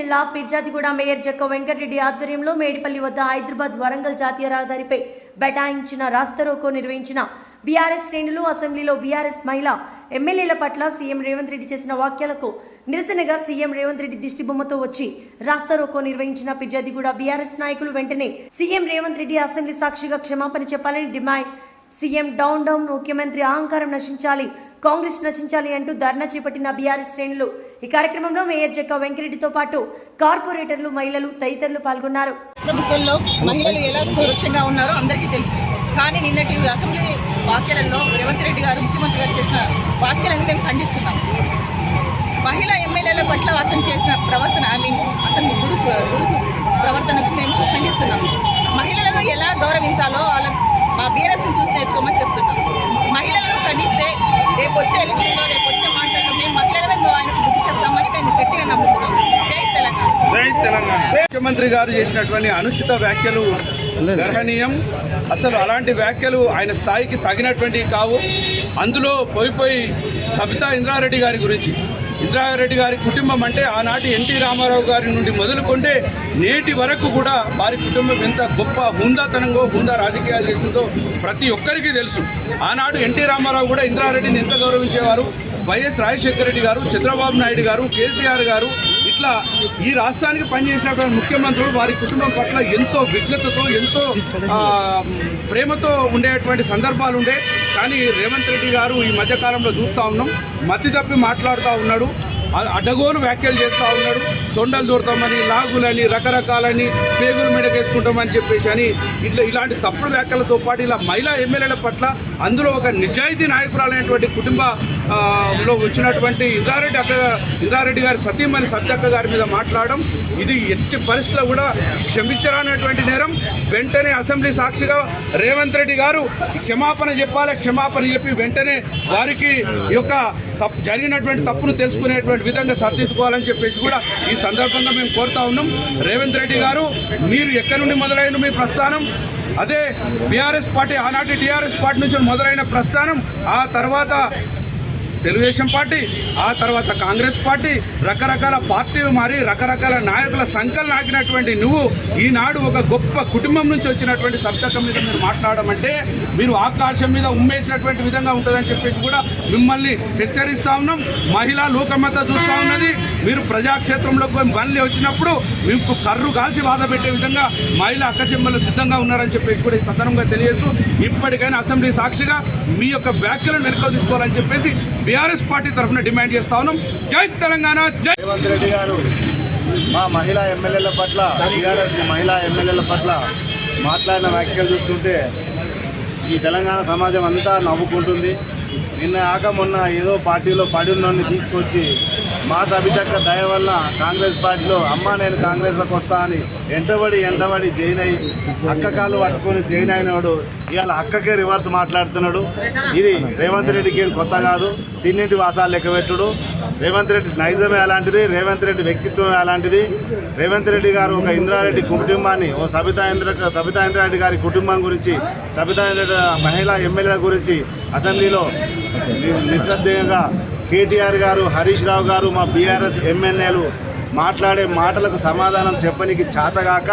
జిల్లా పిర్జాదిగూడ మేయర్ జక్క వెంకటరెడ్డి ఆధ్వర్యంలో మేడిపల్లి వద్ద హైదరాబాద్ వరంగల్ జాతీయ రహదారిపై బటాయించిన రాస్తారోకో నిర్వహించిన బీఆర్ఎస్ శ్రేణులు అసెంబ్లీలో బీఆర్ఎస్ మహిళ ఎమ్మెల్యేల పట్ల సీఎం రేవంత్ రెడ్డి చేసిన వ్యాఖ్యలకు నిరసనగా సీఎం రేవంత్ రెడ్డి దిష్టిబొమ్మతో వచ్చి రాస్తారోకో నిర్వహించిన పిర్జాదిగూడ బీఆర్ఎస్ నాయకులు వెంటనే సీఎం రేవంత్ రెడ్డి అసెంబ్లీ సాక్షిగా క్షమాపణ చెప్పాలని డిమాండ్ సీఎం డౌన్ డౌన్ ముఖ్యమంత్రి అహంకారం నశించాలి కాంగ్రెస్ నశించాలి అంటూ ధర్నా చేపట్టిన బీఆర్ఎస్ శ్రేణులు. ఈ కార్యక్రమంలో మేయర్ జక్క వెంకరెడ్డితో పాటు కార్పొరేటర్లు మహిళలు తదితరులు పాల్గొన్నారు. ప్రభుత్వంలో మహిళలు ఎలా సురక్షంగా ఉన్నారో అందరికీ తెలుసు. కానీ నిన్నటి అసెంబ్లీ వాక్యాలలో రేవంత్ రెడ్డి గారు ముఖ్యమంత్రి గారు చేసిన వాక్యాలను మేము ఖండిస్తున్నాం. మహిళా ఎమ్మెల్యేల పట్ల అతను చేసిన ప్రవర్తన ఐ మీన్ అతని గురు గురుసు ప్రవర్తనకు మేము ఖండిస్తున్నాం. మహిళలను ఎలా గౌరవించాలో వాళ్ళ మా బీఆర్ఎస్ని చూసి నేర్చుకోమని చెప్తున్నాం. మహిళలను ఖండిస్తే రేపు వచ్చే ఎలక్షన్లో రేపు వచ్చే మాటల్లో మేము మహిళలను ఆయనకు బుద్ధి చెప్తామని మేము గట్టిగా నమ్ముతున్నాం. జై తెలంగాణ. జై తెలంగాణ. ముఖ్యమంత్రి గారు చేసినటువంటి అనుచిత వ్యాఖ్యలు గర్హనీయం. అసలు అలాంటి వ్యాఖ్యలు ఆయన స్థాయికి తగినటువంటివి కావు. అందులో పోయి పోయి సబితా ఇంద్రారెడ్డి గారి గురించి ఇంద్రారెడ్డి గారి కుటుంబం అంటే ఆనాటి ఎన్టీ రామారావు గారి నుండి మొదలుకుంటే నేటి వరకు కూడా వారి కుటుంబం ఎంత గొప్ప హుందాతనంగా హుందా రాజకీయాలు చేస్తుందో ప్రతి ఒక్కరికి తెలుసు. ఆనాడు ఎన్టీ రామారావు కూడా ఇంద్రారెడ్డిని ఎంత గౌరవించేవారు? వైఎస్ రాజశేఖర రెడ్డి గారు చంద్రబాబు నాయుడు గారు కేసీఆర్ గారు ఇట్లా ఈ రాష్ట్రానికి పనిచేసినటువంటి ముఖ్యమంత్రులు వారి కుటుంబం పట్ల ఎంతో విఘ్నతతో ఎంతో ప్రేమతో ఉండేటువంటి సందర్భాలు ఉండే కానీ రేవంత్ రెడ్డి గారు ఈ మధ్యకాలంలో చూస్తూ ఉన్నాం మతి తప్పి మాట్లాడుతూ ఉన్నాడు. అడ్డగోలు వ్యాఖ్యలు చేస్తూ ఉన్నాడు. తొండలు దూరతామని లాగులని రకరకాలని పేగులు మెడకేసుకుంటామని చెప్పేసి అని ఇట్లా ఇలాంటి తప్పుడు వ్యాఖ్యలతో పాటు ఇలా మహిళా ఎమ్మెల్యేల పట్ల అందులో ఒక నిజాయితీ నాయకురాలైనటువంటి కుటుంబ లో వచ్చినటువంటి ఇంద్రారెడ్డి అక్క ఇంద్రారెడ్డి గారి సతీమణి సత్యక్క గారి మీద మాట్లాడడం ఇది ఎట్టి పరిస్థితిలో కూడా క్షమించరానటువంటి నేరం. వెంటనే అసెంబ్లీ సాక్షిగా రేవంత్ రెడ్డి గారు క్షమాపణ చెప్పాలి క్షమాపణ చెప్పి వెంటనే వారికి యొక్క తప్పు జరిగినటువంటి తప్పును తెలుసుకునేటువంటి విధంగా సరిదిద్దుకోవాలని చెప్పేసి కూడా ఈ సందర్భంగా మేము కోరుతా ఉన్నాం. రేవంత్ రెడ్డి గారు మీరు ఎక్కడి నుండి మొదలైన మీ ప్రస్థానం? అదే బీఆర్ఎస్ పార్టీ ఆనాటి టీఆర్ఎస్ పార్టీ నుంచి మొదలైన ప్రస్థానం. ఆ తర్వాత తెలుగుదేశం పార్టీ ఆ తర్వాత కాంగ్రెస్ పార్టీ రకరకాల పార్టీలు మారి రకరకాల నాయకుల సంఖ్యలు నాకినటువంటి నువ్వు ఈనాడు ఒక గొప్ప కుటుంబం నుంచి వచ్చినటువంటి సబ్జెక్ట్ మీద మీరు మాట్లాడడం అంటే మీరు ఆకాశం మీద ఉమ్మేసినటువంటి విధంగా ఉంటుందని చెప్పేసి కూడా మిమ్మల్ని హెచ్చరిస్తా ఉన్నాం. మహిళా లోకమంతా చూస్తూ ఉన్నది. మీరు ప్రజాక్షేత్రంలోకి మళ్ళీ వచ్చినప్పుడు మీకు కర్రు కాల్చి బాధ పెట్టే విధంగా మహిళా అక్కచెమ్మలు సిద్ధంగా ఉన్నారని చెప్పేసి కూడా ఈ సందర్భంగా తెలియచ్చు ఇప్పటికైనా అసెంబ్లీ సాక్షిగా మీ యొక్క వ్యాఖ్యలను వెనుక తీసుకోవాలని చెప్పేసి బీఆర్ఎస్ పార్టీ తరఫున డిమాండ్ చేస్తా ఉన్నాం. జై తెలంగాణ జై రేవంత్ రెడ్డి గారు మా మహిళా ఎమ్మెల్యేల పట్ల బీఆర్ఎస్ మహిళా ఎమ్మెల్యేల పట్ల మాట్లాడిన వ్యాఖ్యలు చూస్తుంటే ఈ తెలంగాణ సమాజం అంతా నవ్వుకుంటుంది. నిన్న ఆక మొన్న ఏదో పార్టీలో పడి ఉన్నోడిని తీసుకొచ్చి మా సబితక్క దయ వల్ల కాంగ్రెస్ పార్టీలో అమ్మ నేను కాంగ్రెస్లోకి వస్తా అని ఎంటబడి ఎంటబడి జైన్ అయ్యి అక్క కాళ్ళు పట్టుకొని జైన్ అయినాడు. ఇవాళ అక్కకే రివర్స్ మాట్లాడుతున్నాడు. ఇది రేవంత్ రెడ్డికి కొత్త కాదు. తిన్నింటి వాసాలు లెక్కబెట్టుడు రేవంత్ రెడ్డి నైజమే అలాంటిది రేవంత్ రెడ్డి వ్యక్తిత్వం అలాంటిది. రేవంత్ రెడ్డి గారు ఒక ఇంద్రారెడ్డి కుటుంబాన్ని ఓ సబితా ఇంద్ర సబితా ఇంద్రారెడ్డి గారి కుటుంబం గురించి సబితా ఇంద్ర మహిళా ఎమ్మెల్యేల గురించి అసెంబ్లీలో ని- కేటీఆర్ గారు హరీష్ రావు గారు మా బీఆర్ఎస్ ఎమ్మెల్యేలు మాట్లాడే మాటలకు సమాధానం చెప్పనికి చేతగాక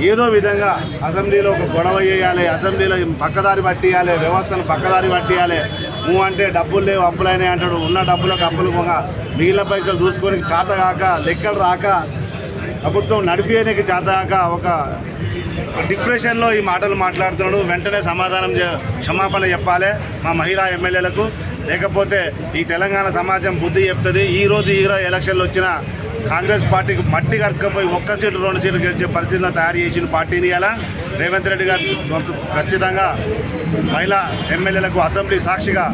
ఏదో విధంగా అసెంబ్లీలో ఒక గొడవ చేయాలి అసెంబ్లీలో పక్కదారి పట్టియాలి వ్యవస్థను పక్కదారి పట్టియాలి. నువ్వు అంటే డబ్బులు లేవు అప్పులైనాయి అంటాడు. ఉన్న డబ్బులకు అప్పులు పోగా మిగిలిన పైసలు చూసుకొని చేతగాక లెక్కలు రాక ప్రభుత్వం నడిపేయడానికి చేతగాక ఒక డిప్రెషన్లో ఈ మాటలు మాట్లాడుతున్నాడు. వెంటనే సమాధానం చే- క్షమాపణ చెప్పాలి మా మహిళా ఎమ్మెల్యేలకు. లేకపోతే ఈ తెలంగాణ సమాజం బుద్ధి చెప్తుంది. ఈ రోజు ఈ రోజు ఎలక్షన్లు వచ్చిన కాంగ్రెస్ పార్టీకి మట్టి కరచకపోయి ఒక్క సీటు రెండు సీట్లు గెలిచే పరిస్థితిలో తయారు చేసిన పార్టీని ఇలా రేవంత్ రెడ్డి గారు ఖచ్చితంగా మహిళా ఎమ్మెల్యేలకు అసెంబ్లీ సాక్షిగా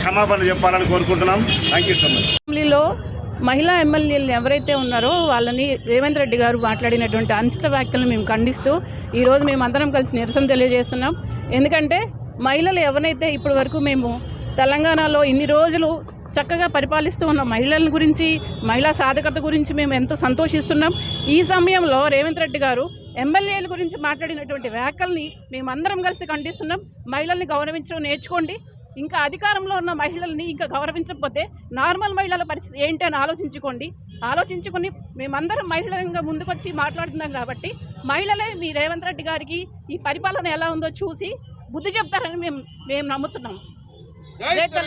క్షమాపణ చెప్పాలని కోరుకుంటున్నాం. థ్యాంక్ యూ సో మచ్ అసెంబ్లీలో మహిళా ఎమ్మెల్యేలు ఎవరైతే ఉన్నారో వాళ్ళని రేవంత్ రెడ్డి గారు మాట్లాడినటువంటి అనుచిత వ్యాఖ్యలను మేము ఖండిస్తూ ఈరోజు మేమందరం కలిసి నిరసన తెలియజేస్తున్నాం. ఎందుకంటే మహిళలు ఎవరైతే ఇప్పటి వరకు మేము తెలంగాణలో ఇన్ని రోజులు చక్కగా పరిపాలిస్తూ ఉన్న మహిళల గురించి మహిళా సాధకత గురించి మేము ఎంతో సంతోషిస్తున్నాం. ఈ సమయంలో రేవంత్ రెడ్డి గారు ఎమ్మెల్యేల గురించి మాట్లాడినటువంటి వ్యాఖ్యల్ని మేమందరం కలిసి ఖండిస్తున్నాం. మహిళల్ని గౌరవించడం నేర్చుకోండి. ఇంకా అధికారంలో ఉన్న మహిళల్ని ఇంకా గౌరవించకపోతే నార్మల్ మహిళల పరిస్థితి ఏంటి అని ఆలోచించుకోండి. ఆలోచించుకుని మేమందరం మహిళలంగా ముందుకొచ్చి మాట్లాడుతున్నాం కాబట్టి మహిళలే మీ రేవంత్ రెడ్డి గారికి ఈ పరిపాలన ఎలా ఉందో చూసి బుద్ధి చెప్తారని మేము మేము నమ్ముతున్నాం. జై జై తెలంగాణ.